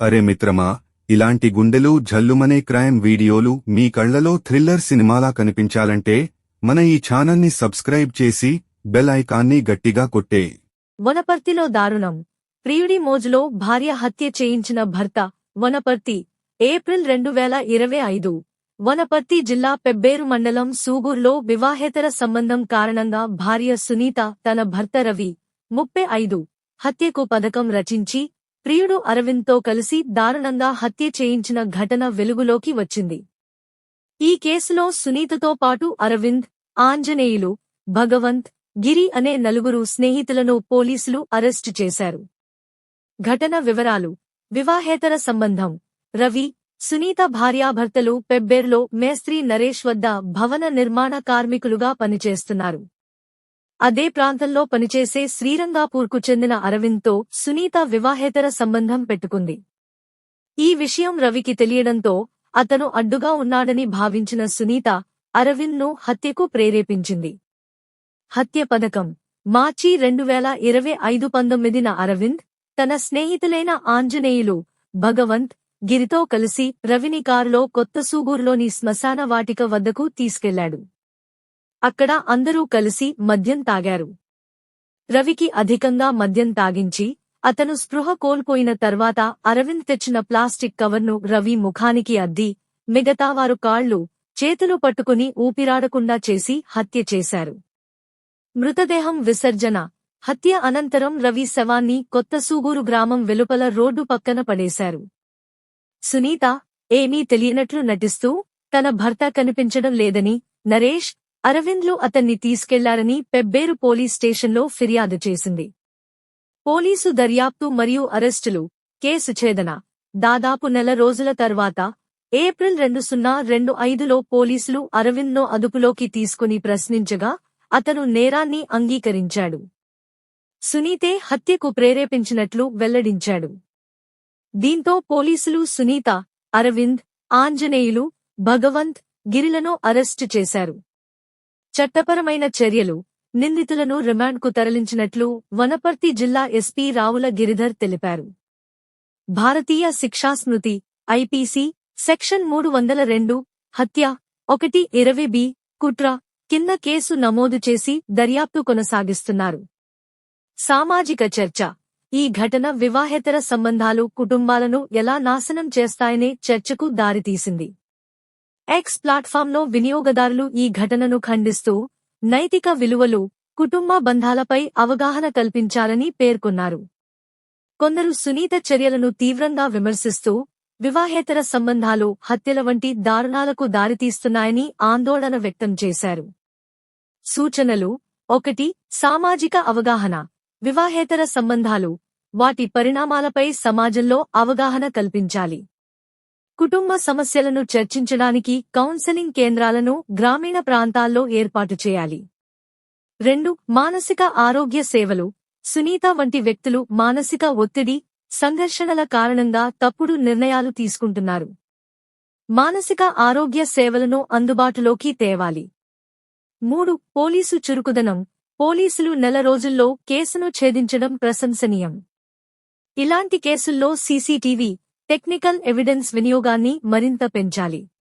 అరే మిత్రమా ఇలాంటి గుండెలు జల్లుమనే క్రైమ్ వీడియోలు మీ కళ్ళలో థ్రిల్లర్ సినిమాలా కనిపించాలంటే మన ఈ ఛానల్ని సబ్స్క్రైబ్ చేసి బెల్ ఐకాన్ని గట్టిగా కొట్టే. వనపర్తిలో దారుణం. ప్రియుడి మోజులో భార్య హత్య చేయించిన భర్త వనపర్తి ఏప్రిల్ రెండు వేల ఇరవై ఐదు. వనపర్తి జిల్లా పెబ్బేరు మండలం సూగూర్లో వివాహేతర సంబంధం కారణంగా భార్య సునీత తన భర్త రవి ముప్పై ఐదు హత్యకు పథకం రచించి ప్రియుడు అరవింద్తో కలిసి దారుణంగా హత్య చేయించిన ఘటన వెలుగులోకి వచ్చింది. ఈ కేసులో సునీతతో పాటు అరవింద్ ఆంజనేయులు భగవంత్ గిరి అనే నలుగురు స్నేహితులను పోలీసులు అరెస్టు చేశారు. ఘటన వివరాలు. వివాహేతర సంబంధం. రవి సునీత భార్యాభర్తలు పెబ్బేర్లో మేస్త్రి నరేష్ వద్ద భవన నిర్మాణ కార్మికులుగా పనిచేస్తున్నారు. అదే ప్రాంతంలో పనిచేసే శ్రీరంగాపూర్కు చెందిన అరవింద్తో సునీత వివాహేతర సంబంధం పెట్టుకుంది. ఈ విషయం రవికి తెలియడంతో అతను అడ్డుగా ఉన్నాడని భావించిన సునీత అరవింద్ను హత్యకు ప్రేరేపించింది. హత్య పథకం. మార్చి రెండు వేల ఇరవై ఐదు పంతొమ్మిదిన అరవింద్ తన స్నేహితులైన ఆంజనేయులు భగవంత్ గిరితో కలిసి రవిని కారులో కొత్తసూగూరులోని శ్మశాన వాటిక వద్దకు తీసుకెళ్ళాడు. అక్కడ అందరూ కలిసి మద్యం తాగారు. రవికి అధికంగా మద్యం తాగించి అతను స్పృహ కోల్పోయిన తర్వాత అరవింద్ తెచ్చిన ప్లాస్టిక్ కవర్ను రవి ముఖానికి అద్ది మిగతావారు కాళ్ళు చేతులు పట్టుకుని ఊపిరాడకుండా చేసి హత్య చేశారు. మృతదేహం విసర్జన హత్య అనంతరం రవి శవాన్ని కొత్తసూగూరు గ్రామం వెలుపల రోడ్డు పక్కన పడేశారు. సునీత ఏమీ తెలియనట్లు నటిస్తూ తన భర్త కనిపించడం లేదని నరేష్ అరవింద్లు అతన్ని తీసుకెళ్ళారని పెబ్బేరు పోలీస్ స్టేషన్లో ఫిర్యాదు చేసింది. పోలీసు దర్యాప్తు మరియు అరెస్టులు కేసు ఛేదన. దాదాపు నెల రోజుల తర్వాత ఏప్రిల్ రెండు సున్నా రెండు ఐదులో పోలీసులు అరవింద్ను అదుపులోకి తీసుకుని ప్రశ్నించగా అతను నేరాన్ని అంగీకరించాడు. సునీతే హత్యకు ప్రేరేపించినట్లు వెల్లడించాడు. దీంతో పోలీసులు సునీత అరవింద్ ఆంజనేయులు భగవంత్ గిరిలను అరెస్టు చేశారు. చట్టపరమైన చర్యలు నిందితులను రిమాండ్కు తరలించినట్లు వనపర్తి జిల్లా ఎస్పీ రావుల గిరిధర్ తెలిపారు. భారతీయ శిక్షాస్మృతి ఐపీసీ సెక్షన్ మూడు వందల రెండు హత్య ఒకటి ఇరవై బి కుట్ర కింద కేసు నమోదు చేసి దర్యాప్తు కొనసాగిస్తున్నారు. సామాజిక చర్చ ఈ ఘటన వివాహేతర సంబంధాలు కుటుంబాలను ఎలా నాశనం చేస్తాయనే చర్చకు దారితీసింది. ఎక్స్ ప్లాట్ఫామ్లో వినియోగదారులు ఈ ఘటనను ఖండిస్తూ నైతిక విలువలు కుటుంబ బంధాలపై అవగాహన కల్పించాలని పేర్కొన్నారు. కొందరు సునీత చర్యలను తీవ్రంగా విమర్శిస్తూ వివాహేతర సంబంధాలు హత్యల వంటి దారుణాలకు దారితీస్తున్నాయని ఆందోళన వ్యక్తం చేశారు. సూచనలు ఒకటి సామాజిక అవగాహన వివాహేతర సంబంధాలు వాటి పరిణామాలపై సమాజంలో అవగాహన కల్పించాలి. కుటుంబ సమస్యలను చర్చించడానికి కౌన్సెలింగ్ కేంద్రాలను గ్రామీణ ప్రాంతాల్లో ఏర్పాటు చేయాలి. రెండు మానసిక ఆరోగ్య సేవలు. సునీత వంటి వ్యక్తులు మానసిక ఒత్తిడి సంఘర్షణల కారణంగా తప్పుడు నిర్ణయాలు తీసుకుంటున్నారు. మానసిక ఆరోగ్య సేవలను అందుబాటులోకి తేవాలి. మూడు పోలీసు చురుకుదనం. పోలీసులు నెల రోజుల్లో కేసును ఛేదించడం ప్రశంసనీయం. ఇలాంటి కేసుల్లో సీసీటీవీ టెక్నికల్ ఎవిడెన్స్ వినియోగాన్ని మరింత పెంచాలి